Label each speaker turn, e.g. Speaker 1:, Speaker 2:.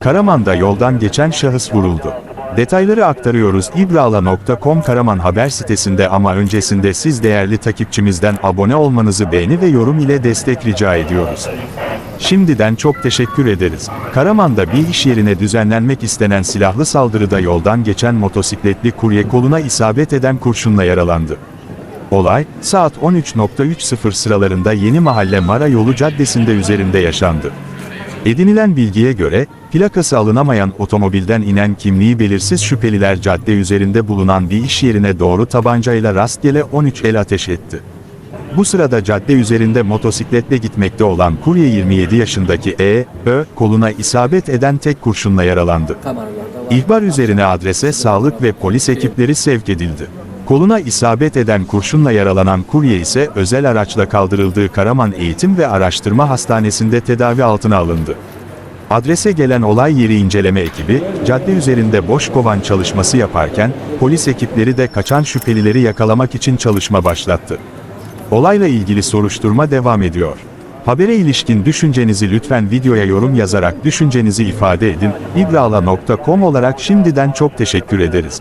Speaker 1: Karaman'da yoldan geçen şahıs vuruldu. Detayları aktarıyoruz ibrala.com Karaman haber sitesinde ama öncesinde siz değerli takipçimizden abone olmanızı beğeni ve yorum ile destek rica ediyoruz. Şimdiden çok teşekkür ederiz. Karaman'da bir iş yerine düzenlenmek istenen silahlı saldırıda yoldan geçen motosikletli kurye koluna isabet eden kurşunla yaralandı. Olay, saat 13.30 sıralarında Yeni Mahalle Mara Yolu Caddesi'nde üzerinde yaşandı. Edinilen bilgiye göre, plakası alınamayan otomobilden inen kimliği belirsiz şüpheliler cadde üzerinde bulunan bir iş yerine doğru tabancayla rastgele 13 el ateş etti. Bu sırada cadde üzerinde motosikletle gitmekte olan kurye 27 yaşındaki E, Ö, koluna isabet eden tek kurşunla yaralandı. İhbar üzerine adrese sağlık ve polis ekipleri sevk edildi. Koluna isabet eden kurşunla yaralanan kurye ise özel araçla kaldırıldığı Karaman Eğitim ve Araştırma Hastanesi'nde tedavi altına alındı. Adrese gelen olay yeri inceleme ekibi, cadde üzerinde boş kovan çalışması yaparken, polis ekipleri de kaçan şüphelileri yakalamak için çalışma başlattı. Olayla ilgili soruşturma devam ediyor. Habere ilişkin düşüncenizi lütfen videoya yorum yazarak düşüncenizi ifade edin. ibrala.com olarak şimdiden çok teşekkür ederiz.